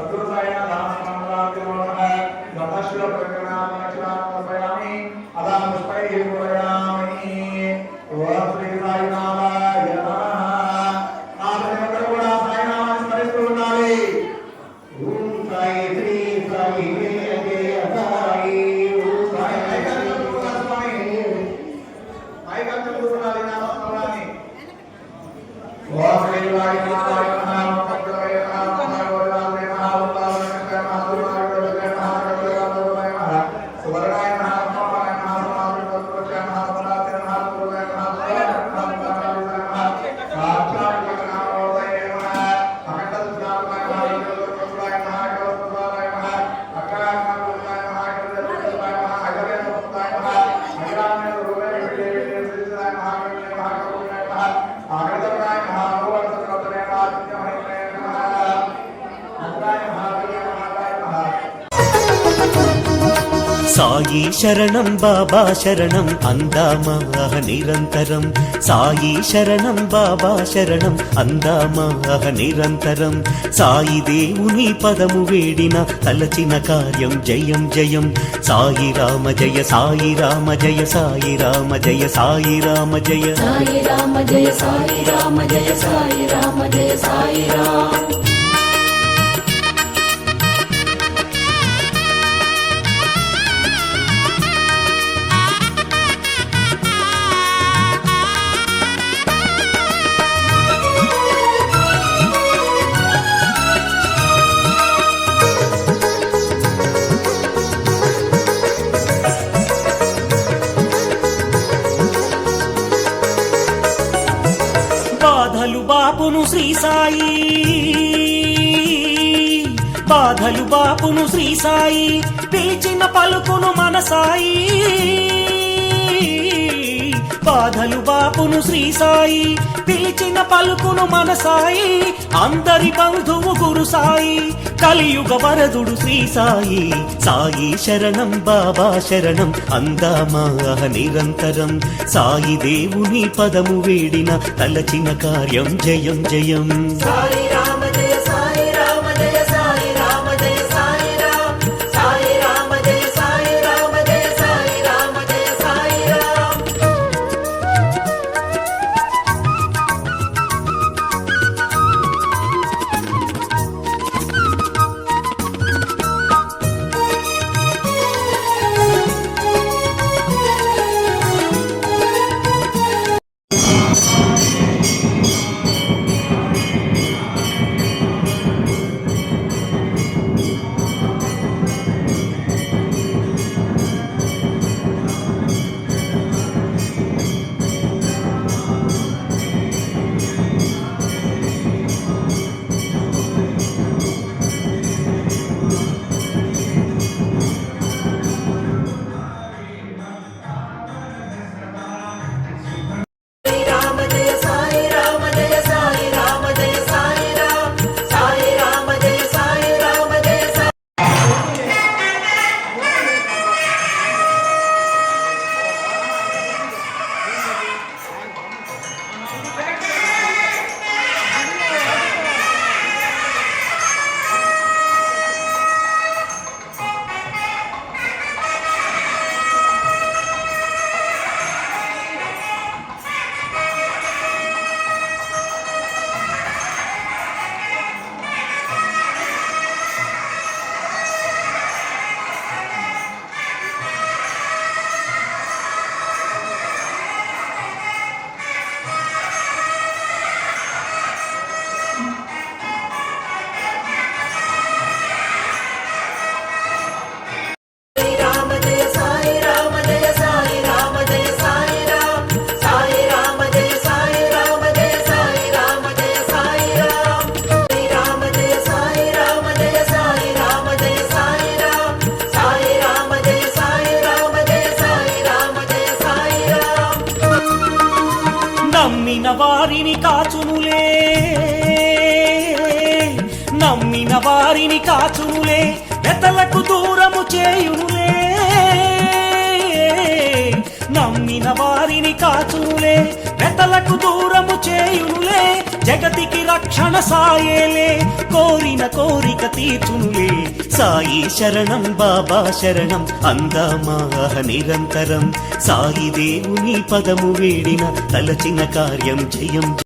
સગવડતા సాయి శరణం బాబా శరణం అందామా నిరంతరం. సాయి శరణం బాబా శరణం అందామా నిరంతరం. సాయి దేవుని పదము వేడిన తలచిన కార్యం జయం జయం. సాయి రామ జయ సాయి రామ జయ సాయి రామ జయ సాయి రామ జయ. సాయి రామ జయ సాయి రామ జయ సాయి రామ జయ సాయి రామ. శ్రీ సాయి. బాధలు బాపును శ్రీ సాయి పీచిన పలుకును మన సాయి. బాధలు బాపును శ్రీ సాయి పిలిచిన పలుకును మన సాయి అందరి బంధువు గురు సాయి కలియుగ వరదుడు శ్రీ సాయి. సాయి శరణం బాబా శరణం అందామా నిరంతరం. సాయి దేవుని పదము వేడిన తలచిన కార్యం జయం జయం. సాయి నమ్మిన వారిని కాచునులే. నమ్మిన వారిని కాచునులే. వెతలకు దూరము చేయునులే. నమ్మిన వారిని కాచునులే వెతలకు దూరము చేయునులే జగతికి రక్షణ సాయేలే కోరిన కోరిక తీర్చునులే. సాయి శరణం బాబా శరణం అందమా నిరంతరం. సాయి దేవుని పదము వేడిన తలచిన కార్యం జయం.